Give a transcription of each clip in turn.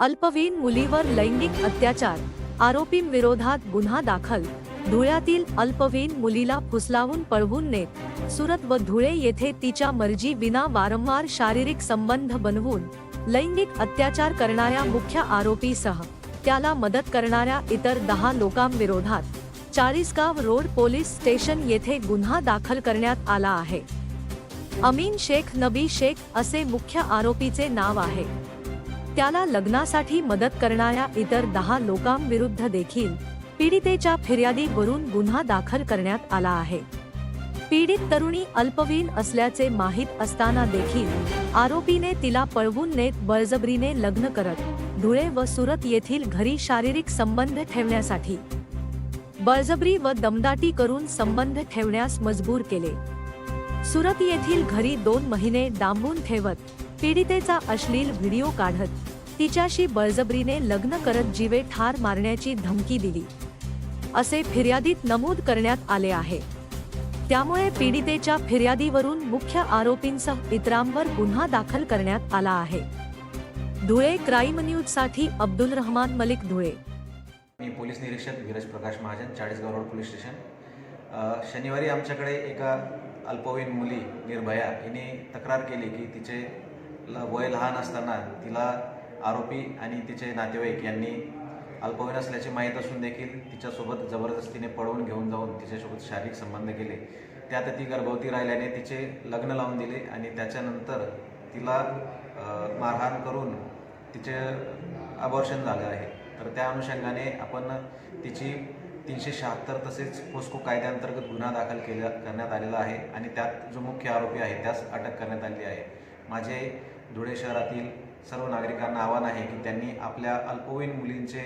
अल्पवयीन मुलीवर लैंगिक अत्याचार आरोपींविरोधात गुन्हा दाखल धुळ्यातील अल्पवयीन मुलीला फुसलावून पळवून नेत सुरत व धुळे येथे तिच्या मर्जी विना वारंवार शारीरिक संबंध बनवून लैंगिक अत्याचार करणाऱ्या मुख्य आरोपीसह त्याला मदत करणाऱ्या इतर दहा लोकांविरोधात चाळीसगाव रोड पोलीस स्टेशन येथे गुन्हा दाखल करण्यात आला आहे. अमीन शेख नबी शेख असे मुख्य आरोपीचे नाव आहे. त्याला लग्नासाठी मदत करणाऱ्या इतर दहा लोकांविरुद्ध देखील पीडितेच्या फिर्यादीवरून गुन्हा दाखल करण्यात आला आहे. पीडित तरुणी अल्पवीन असल्याचे माहीत असताना देखील आरोपीने तिला पळवून नेत बळजबरीने लग्न करत धुळे व सुरत येथील घरी शारीरिक संबंध ठेवण्यासाठी बळजबरी व दमदाटी करून संबंध ठेवण्यास मजबूर केले. सुरत येथील घरी दोन महिने डांबून ठेवत पीडितेचा अश्लील व्हिडिओ काढत तिच्याशी बळजबरीने लग्न करत जीवे ठार मारण्याची धमकी दिली. असे फिर्यादीत नमूद करण्यात आले आहे. त्यामुळे पीडितेच्या फिर्यादीवरून मुख्य आरोपींसह इतरांवर गुन्हा दाखल करण्यात आला आहे. धुळे क्राईम न्यूजसाठी अब्दुल रहमान मलिक धुळे. मी पोलीस निरीक्षक Dhiraj Prakash Mahajan Chalisgaon road police station. शनिवारी आमच्याकडे एका अल्पवयीन मुली निर्भया हिने तक्रार केली की तिचे वय लहान असताना तिला आरोपी आणि तिचे नातेवाईक यांनी अल्पवयीन असल्याचे माहीत असून देखील तिच्यासोबत जबरदस्तीने पळवून घेऊन जाऊन तिच्यासोबत शारीरिक संबंध केले. त्यात ती गर्भवती राहिल्याने तिचे लग्न लावून दिले आणि त्याच्यानंतर तिला मारहाण करून तिचे अबॉर्शन झालं आहे. तर त्या अनुषंगाने आपण तिची तीनशे शहात्तर तसेच पोस्को कायद्याअंतर्गत गुन्हा दाखल केला करण्यात आलेला आहे आणि त्यात जो मुख्य आरोपी आहे त्यास अटक करण्यात आलेली आहे. माझे धुळे शहरातील सर्व नागरिकांना आव्हान आहे की त्यांनी आपल्या अल्पवयीन मुलींचे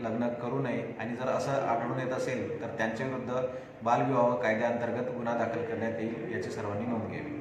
लग्न करू नये. आणि जर असं आढळून येत असेल तर त्यांच्याविरुद्ध बालविवाह कायद्याअंतर्गत गुन्हा दाखल करण्यात येईल याची सर्वांनी नोंद घ्यावी.